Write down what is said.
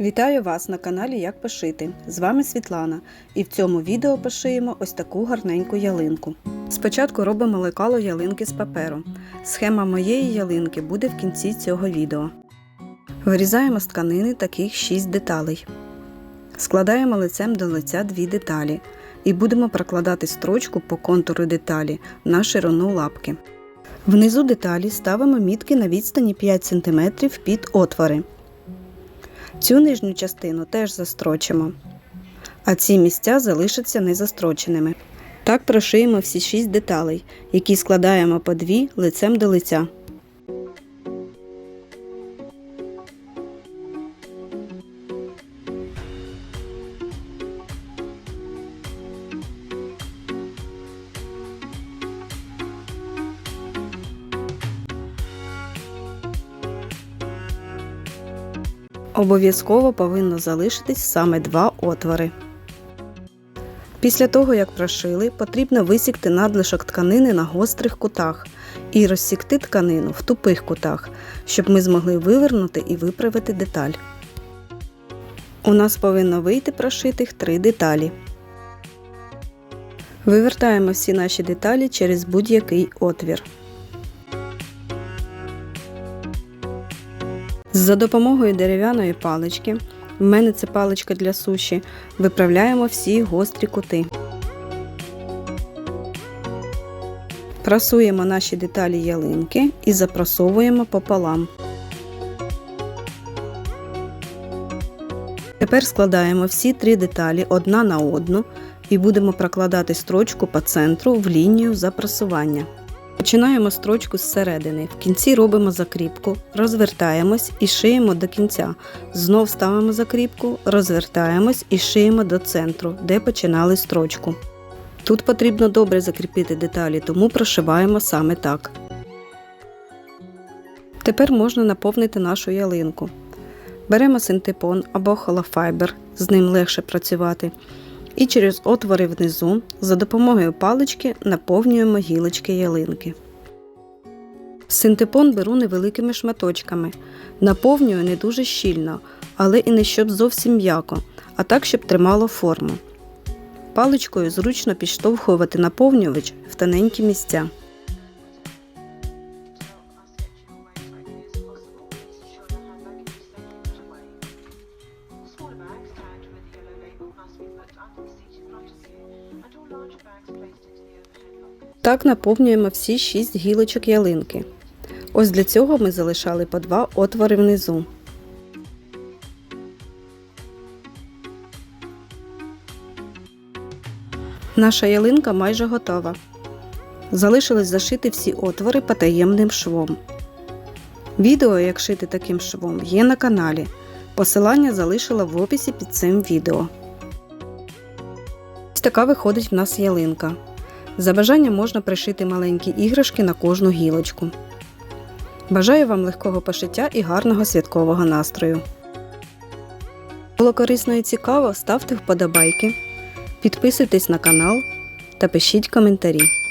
Вітаю вас на каналі Як пошити. З вами Світлана, і в цьому відео пошиємо ось таку гарненьку ялинку. Спочатку робимо лекало ялинки з паперу. Схема моєї ялинки буде в кінці цього відео. Вирізаємо з тканини таких 6 деталей. Складаємо лицем до лиця дві деталі і будемо прокладати строчку по контуру деталі на ширину лапки. Внизу деталі ставимо мітки на відстані 5 см під отвори. Цю нижню частину теж застрочимо, а ці місця залишаться незастроченими. Так прошиємо всі шість деталей, які складаємо по дві лицем до лиця. Обов'язково повинно залишитись саме два отвори. Після того, як прошили, потрібно висікти надлишок тканини на гострих кутах і розсікти тканину в тупих кутах, щоб ми змогли вивернути і виправити деталь. У нас повинно вийти прошитих три деталі. Вивертаємо всі наші деталі через будь-який отвір. За допомогою дерев'яної палички, в мене це паличка для суші, виправляємо всі гострі кути. Прасуємо наші деталі ялинки і запрасовуємо пополам. Тепер складаємо всі три деталі одна на одну і будемо прокладати строчку по центру в лінію запрасування. Починаємо строчку зсередини. В кінці робимо закріпку, розвертаємось і шиємо до кінця. Знов ставимо закріпку, розвертаємось і шиємо до центру, де починали строчку. Тут потрібно добре закріпити деталі, тому прошиваємо саме так. Тепер можна наповнити нашу ялинку. Беремо синтепон або холофайбер, з ним легше працювати. І через отвори внизу за допомогою палички наповнюємо гілочки ялинки. Синтепон беру невеликими шматочками. Наповнюю не дуже щільно, але і не щоб зовсім м'яко, а так, щоб тримало форму. Паличкою зручно підштовхувати наповнювач в тоненькі місця. Так наповнюємо всі 6 гілочок ялинки. Ось для цього ми залишали по два отвори внизу. Наша ялинка майже готова. Залишилось зашити всі отвори потаємним швом. Відео, як шити таким швом, є на каналі. Посилання залишила в описі під цим відео. Така виходить в нас ялинка. За бажанням можна пришити маленькі іграшки на кожну гілочку. Бажаю вам легкого пошиття і гарного святкового настрою. Було корисно і цікаво, ставте вподобайки, підписуйтесь на канал та пишіть коментарі.